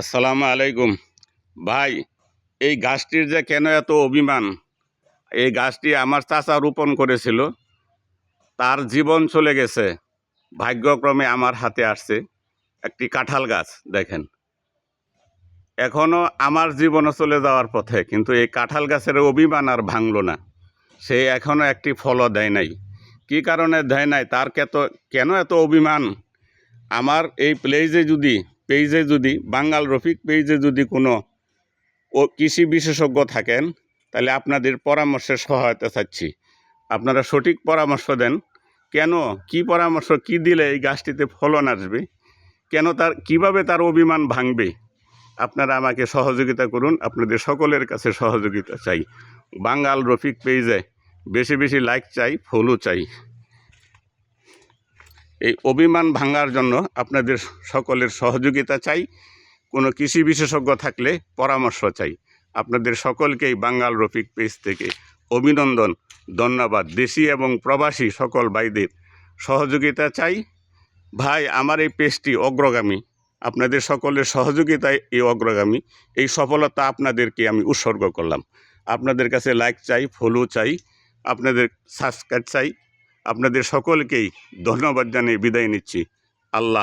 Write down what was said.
আসসালামু আলাইকুম। ভাই, এই গাছটির যে কেন এত অভিমান? এই গাছটি আমার চাচা রোপণ করেছিল। তার জীবন চলে গেছে। ভাগ্যক্রমে আমার হাতে আসছে একটি কাঁঠাল গাছ, দেখেন। এখনও আমার জীবনও চলে যাওয়ার পথে, কিন্তু এই কাঁঠাল গাছের অভিমান আর ভাঙল না। সে এখনও একটি ফলও দেয় নাই। কী কারণে দেয় নাই? তার কেত, কেন এত অভিমান? আমার এই প্লেজে যদি পেজে যদি, বাঙ্গাল রফিক পেজে যদি কোনো ও কৃষি বিশেষজ্ঞ থাকেন, তাহলে আপনাদের পরামর্শের সহায়তা চাচ্ছি। আপনারা সঠিক পরামর্শ দেন, কেন, কি পরামর্শ, কি দিলে এই গাছটিতে ফলন আসবে, কেন তার, কীভাবে তার অভিমান ভাঙবে, আপনারা আমাকে সহযোগিতা করুন, আপনাদের সকলের কাছে সহযোগিতা চাই। বাঙ্গাল রফিক পেজে বেশি বেশি লাইক চাই ফলো চাই। এই অভিমান ভাঙার জন্য আপনাদের সকলের সহযোগিতা চাই। কোনো কৃষি বিশেষজ্ঞ থাকলে পরামর্শ চাই। আপনাদের সকলকেই বাঙ্গাল রফিক পেজ থেকে অভিনন্দন, ধন্যবাদ। দেশি এবং প্রবাসী সকল ভাইদের সহযোগিতা চাই। ভাই, আমার এই পেজটি অগ্রগামী। আপনাদের সকলের সহযোগিতায় এই অগ্রগামী। এই সফলতা আপনাদেরকে আমি উৎসর্গ করলাম। আপনাদের কাছে লাইক চাই ফলো চাই। আপনাদের সাবস্ক্রাইব চাই। আপনাদের সকলকেই ধন্যবাদ জানিয়ে বিদায় নিচ্ছি। আল্লাহ